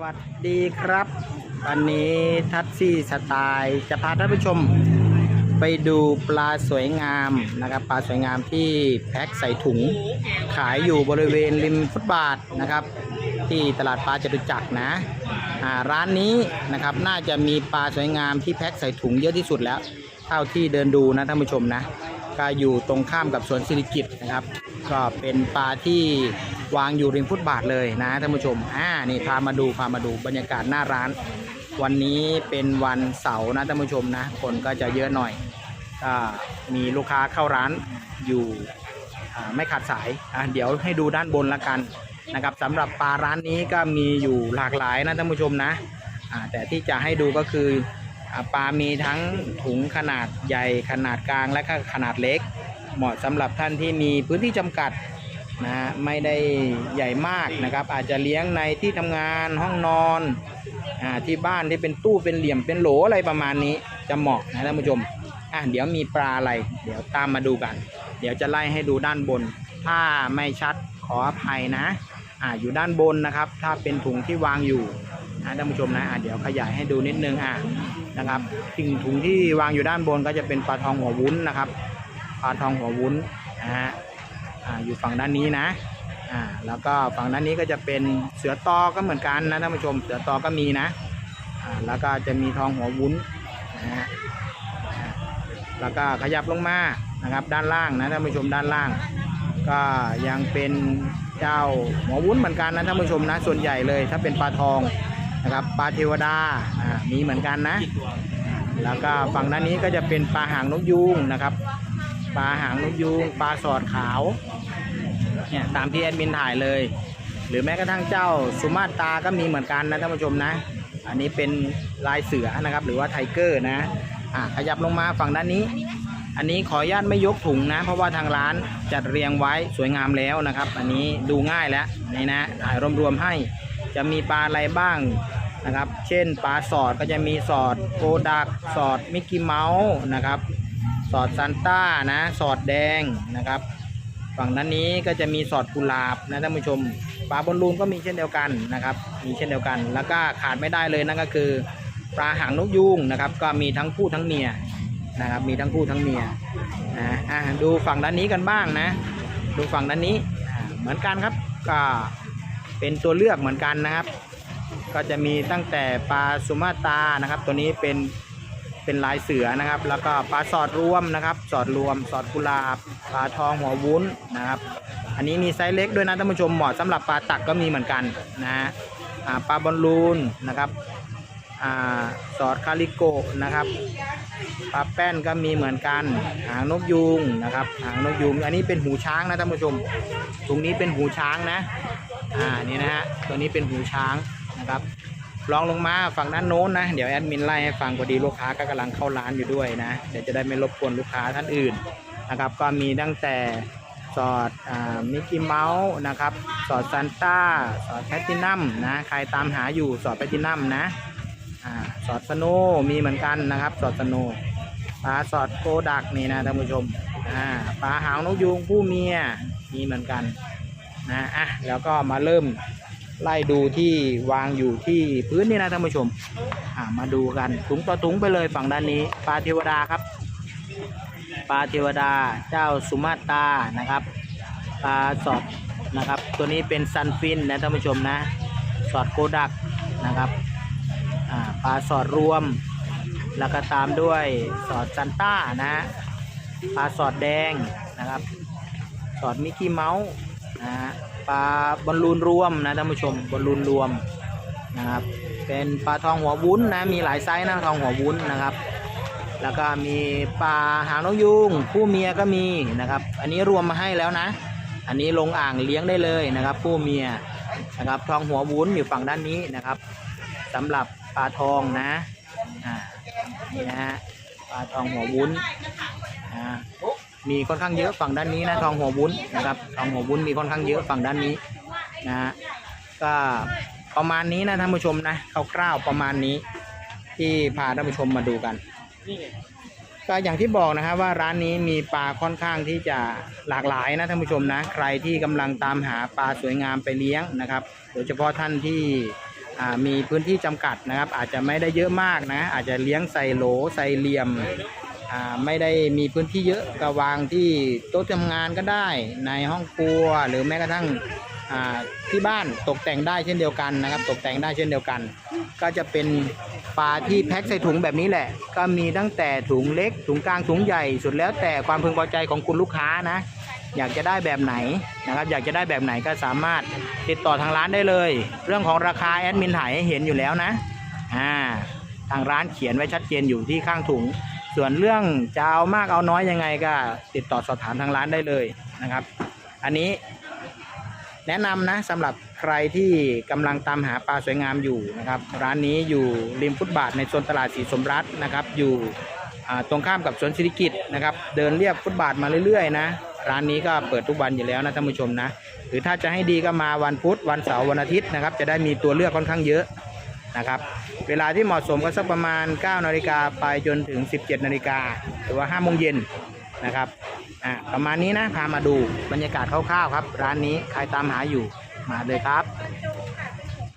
วัสดีครับ วันนี้ทัศซี่สไตล์จะพาท่านผู้ชมไปดูปลาสวยงามนะครับปลาสวยงามที่แพ็คใส่ถุง ขายอยู่บริเวณริมฟุตบาทนะครับ ที่ตลาดปลาจตุจักรนะร้านนี้นะครับน่าจะมีปลาสวยงามที่แพ็คใส่ถุงเยอะที่สุดแล้ว เท่าที่เดินดูนะท่านผู้ชมนะก็อยู่ตรงข้ามกับสวนสิริกิตนะครับ ก็เป็นปลาที่ วางอยู่ริมฟุตบาทเลยนะท่านผู้ชมอ่านี่พามาดูพามาดูบรรยากาศหน้าร้าน วันนี้เป็นวันเสาร์นะท่านผู้ชมนะ คนก็จะเยอะหน่อยก็มีลูกค้าเข้าร้านอยู่ไม่ขาดสายเดี๋ยวให้ดูด้านบนละกันนะครับสำหรับปลาร้านนี้ก็มีอยู่หลากหลายนะท่านผู้ชมนะอ่าแต่ที่จะให้ดูก็คืออปลามีทั้งถุงขนาดใหญ่ขนาดกลางและก็ขนาดเล็ก เหมาะสำหรับท่านที่มีพื้นที่จำกัด นะฮะไม่ได้ใหญ่มากนะครับ อาจจะเลี้ยงในที่ทำงานห้องนอนอ่าที่บ้านที่เป็นตู้เป็นเหลี่ยมเป็นโหลอะไรประมาณนี้จะเหมาะนะท่านผู้ชมอะเดี๋ยวมีปลาอะไร เดี๋ยวตามมาดูกัน เดี๋ยวจะไล่ให้ดูด้านบน ถ้าไม่ชัดขออภัยนะอ่าอยู่ด้านบนนะครับ ถ้าเป็นถุงที่วางอยู่นะท่านผู้ชมนะอะเดี๋ยวขยายให้ดูนิดนึงอะนะครับสิ่งถุงที่วางอยู่ด้านบนก็จะเป็นปลาทองหัววุ้นนะครับปลาทองหัววุ้นนะฮะ อ่าอยู่ฝั่งด้านนี้นะอ่าแล้วก็ฝั่งด้านนี้ก็จะเป็นเสือตอก็เหมือนกันนะท่านผู้ชมเสือตอก็มีนะอ่าแล้วก็จะมีทองหัววุ้นนะฮะแล้วก็ขยับลงมานะครับด้านล่างนะท่านผู้ชมด้านล่าง ก็ยังเป็นเจ้าหัววุ้นเหมือนกันนะท่านผู้ชมนะส่วนใหญ่เลย ถ้าเป็นปลาทองนะครับปลาเทวดาอ่ามีเหมือนกันนะ แล้วก็ฝั่งด้านนี้ก็จะเป็นปลาหางนกยูงนะครับปลาหางนกยูงปลาสอดขาว เนี่ยตามที่แอดมินถ่ายเลย หรือแม้กระทั่งเจ้าสุมาตาก็มีเหมือนกันนะท่านผู้ชมนะ อันนี้เป็นลายเสือนะครับ หรือว่าไทเกอร์นะอะขยับลงมาฝั่งด้านนี้ อันนี้ขออนุญาตไม่ยกถุงนะ เพราะว่าทางร้านจัดเรียงไว้สวยงามแล้วนะครับ อันนี้ดูง่ายแล้วนี่นะถ่ายรวมๆให้จะมีปลาอะไรบ้างนะครับ เช่นปลาสอดก็จะมีสอดโกดักสอดมิกกี้เมาส์นะครับ สอดซันต้านะ สอดแดงนะครับ ฝั่งด้านนี้ก็จะมีสอดกุหลาบนะท่านผู้ชมปลาบอลลูนก็มีเช่นเดียวกันนะครับ มีเช่นเดียวกัน แล้วก็ขาดไม่ได้เลยนั่นก็คือ ปลาหางนกยูงนะครับ ก็มีทั้งผู้ทั้งเมียนะครับ มีทั้งผู้ทั้งเมียนะอะดูฝั่งด้านนี้กันบ้างนะ ดูฝั่งด้านนี้เหมือนกันครับก็เป็นตัวเลือกเหมือนกันนะครับ ก็จะมีตั้งแต่ปลาสุมาตานะครับ ตัวนี้เป็น เป็นลายเสือนะครับ แล้วก็ปลาสอดรวมนะครับ สอดรวม สอดกุหลาบปลาทองหัววุ้นนะครับ อันนี้มีไซส์เล็กด้วยนะท่านผู้ชมเหมาะสำหรับปลาตักก็มีเหมือนกันนะฮะปลาบอลลูนนะครับอสอดคาริโกะนะครับปลาแป้นก็มีเหมือนกัน หางนกยูงนะครับ หางนกยูงอันนี้เป็นหูช้างนะท่านผู้ชม ตรงนี้เป็นหูช้างนะ อ่านี่นะฮะตัวนี้เป็นหูช้างนะครับ ลองลงมาฝั่งด้านโน้นนะ เดี๋ยวแอดมินไล่ให้ฟังพอดีลูกค้าก็กำลังเข้าร้านอยู่ด้วยนะ เดี๋ยวจะได้ไม่รบกวนลูกค้าท่านอื่นนะครับ ก็มีตั้งแต่สอดอมิกกี้เมาส์นะครับ สอดซันต้า สอดแพตตินัมนะ ใครตามหาอยู่สอดแพตตินัมนะอสอดสโนมีเหมือนกันนะครับ สอดสโนปลาสอดโกดักนี่นะท่านผู้ชมปลาหางนกยูงผู้เมียมีเหมือนกันนะอะแล้วก็มาเริ่ม ไล่ดูที่วางอยู่ที่พื้นนี่นะท่านผู้ชม อ่ามาดูกันถุงต่อถุงไปเลยฝั่งด้านนี้ปลาเทวดาครับปลาเทวดาเจ้าสุมาตานะครับปลาสอดนะครับ ตัวนี้เป็นซันฟินนะท่านผู้ชมนะ สอดโกดักนะครับปลาสอดรวม แล้วก็ตามด้วยสอดซันต้านะฮะปลาสอดแดงนะครับ สอดมิกกี้เมาส์นะฮะ ปลาบอลลูนรวมนะท่านผู้ชมบอลลูนรวมนะครับเป็นปลาทองหัววุ้นนะมีหลายไซส์นะทองหัววุ้นนะครับ แล้วก็มีปลาหางนกยูงผู้เมียก็มีนะครับ อันนี้รวมมาให้แล้วนะ อันนี้ลงอ่างเลี้ยงได้เลยนะครับ ผู้เมียนะครับทองหัววุ้นอยู่ฝั่งด้านนี้นะครับสำหรับปลาทองนะอ่านี่นะฮะปลาทองหัววุ้นอ่า มีค่อนข้างเยอะฝั่งด้านนี้นะทองหัววุ้นนะครับทองหัววุ้นมีค่อนข้างเยอะฝั่งด้านนี้นะฮะก็ประมาณนี้นะท่านผู้ชมนะคร่าวๆประมาณนี้ ที่พาท่านผู้ชมมาดูกันก็อย่างที่บอกนะครับว่าร้านนี้มีปลาค่อนข้างที่จะหลากหลายนะท่านผู้ชมนะ ใครที่กำลังตามหาปลาสวยงามไปเลี้ยงนะครับโดยเฉพาะท่านที่มีพื้นที่จำกัดนะครับ อาจจะไม่ได้เยอะมากนะ อาจจะเลี้ยงใส่โหลใส่เหลี่ยม ไม่ได้มีพื้นที่เยอะก็วางที่โต๊ะทำงานก็ได้ในห้องครัวหรือแม้กระทั่งที่บ้านตกแต่งได้เช่นเดียวกันนะครับ ตกแต่งได้เช่นเดียวกัน ก็จะเป็นปลาที่แพ็คใส่ถุงแบบนี้แหละ ก็มีตั้งแต่ถุงเล็กถุงกลางถุงใหญ่สุดแล้วแต่ความพึงพอใจของคุณลูกค้านะ อยากจะได้แบบไหนนะครับ อยากจะได้แบบไหนก็สามารถติดต่อทางร้านได้เลย เรื่องของราคาแอดมินถ่ายให้เห็นอยู่แล้วนะอ่าทางร้านเขียนไว้ชัดเจนอยู่ที่ข้างถุง ส่วนเรื่องจะเอามากเอาน้อยยังไงก็ติดต่อสอบถามทางร้านได้เลยนะครับ อันนี้แนะนำนะสำหรับใครที่กำลังตามหาปลาสวยงามอยู่นะครับ ร้านนี้อยู่ริมฟุตบาทในโซนตลาดสีสมรัตนะครับ อยู่ตรงข้ามกับสวนสิริกิตนะครับ เดินเรียบฟุตบาทมาเรื่อยๆนะร้านนี้ก็เปิดทุกวันอยู่แล้วนะท่านผู้ชมนะ หรือถ้าจะให้ดีก็มาวันพุธวันเสาร์วันอาทิตย์นะครับ จะได้มีตัวเลือกค่อนข้างเยอะ นะครับ เวลาที่เหมาะสมก็สักประมาณ 9นาฬิกาไปจนถึง 17นาฬิกาหรือว่า5โมงเย็นนะครับอ่าประมาณนี้นะพามาดูบรรยากาศคร่าวๆครับ ร้านนี้ใครตามหาอยู่มาเลยครับ